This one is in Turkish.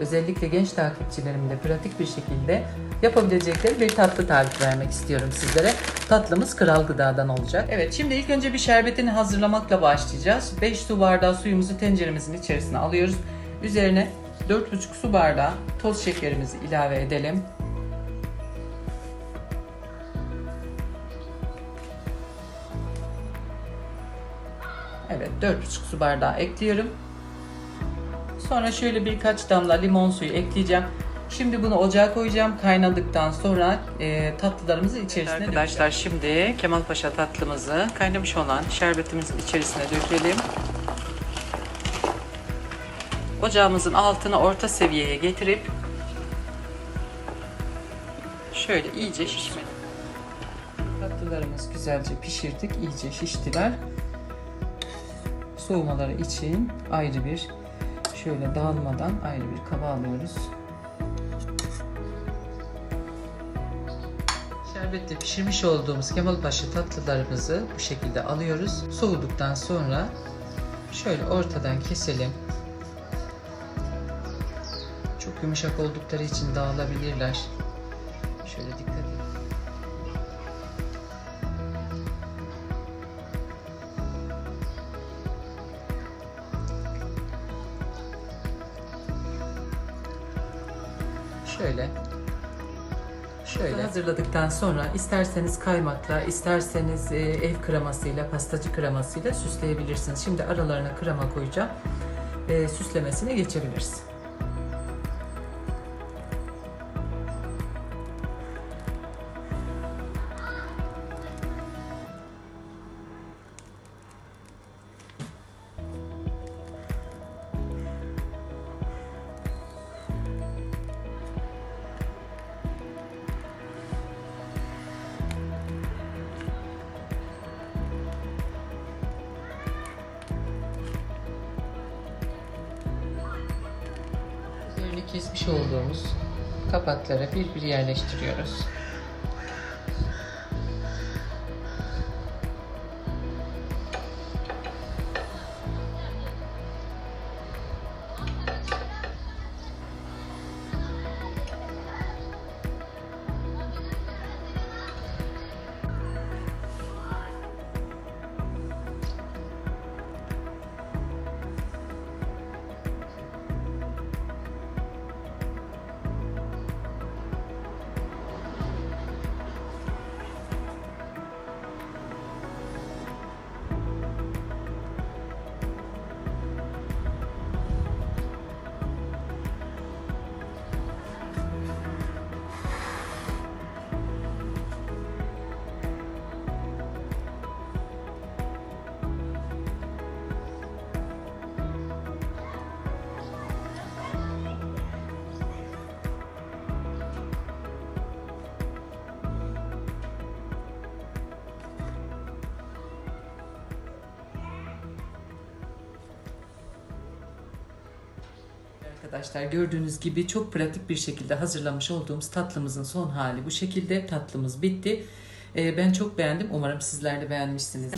Özellikle genç takipçilerim de pratik bir şekilde yapabilecekleri bir tatlı tarifi vermek istiyorum sizlere. Tatlımız Kral Gıda'dan olacak. Evet şimdi ilk önce bir şerbetini hazırlamakla başlayacağız. 5 su bardağı suyumuzu tenceremizin içerisine alıyoruz. Üzerine 4,5 su bardağı toz şekerimizi ilave edelim. Evet 4,5 su bardağı ekliyorum. Sonra şöyle birkaç damla limon suyu ekleyeceğim. Şimdi bunu ocağa koyacağım. Kaynadıktan sonra e, tatlılarımızı içerisine evet Arkadaşlar şimdi Kemalpaşa tatlımızı kaynamış olan şerbetimizin içerisine dökelim. Ocağımızın altını orta seviyeye getirip şöyle iyice şişmeli. Tatlılarımız güzelce pişirdik. iyice şiştiler. Soğumaları için ayrı bir şöyle dağılmadan ayrı bir kaba alıyoruz. Şerbetle pişirmiş olduğumuz Kemalpaşa tatlılarımızı bu şekilde alıyoruz. Soğuduktan sonra şöyle ortadan keselim. Çok yumuşak oldukları için dağılabilirler. Şöyle dikkat Şöyle. Şöyle hazırladıktan sonra isterseniz kaymakla, isterseniz e, ev kremasıyla, pastacı kremasıyla süsleyebilirsiniz. Şimdi aralarına krema koyacağım. E, süslemesine geçebiliriz. Kesmiş olduğumuz kapaklara bir bir yerleştiriyoruz. Arkadaşlar gördüğünüz gibi çok pratik bir şekilde hazırlamış olduğumuz tatlımızın son hali bu şekilde. Tatlımız bitti. Ee, Ben çok beğendim. Umarım sizler de beğenmişsiniz.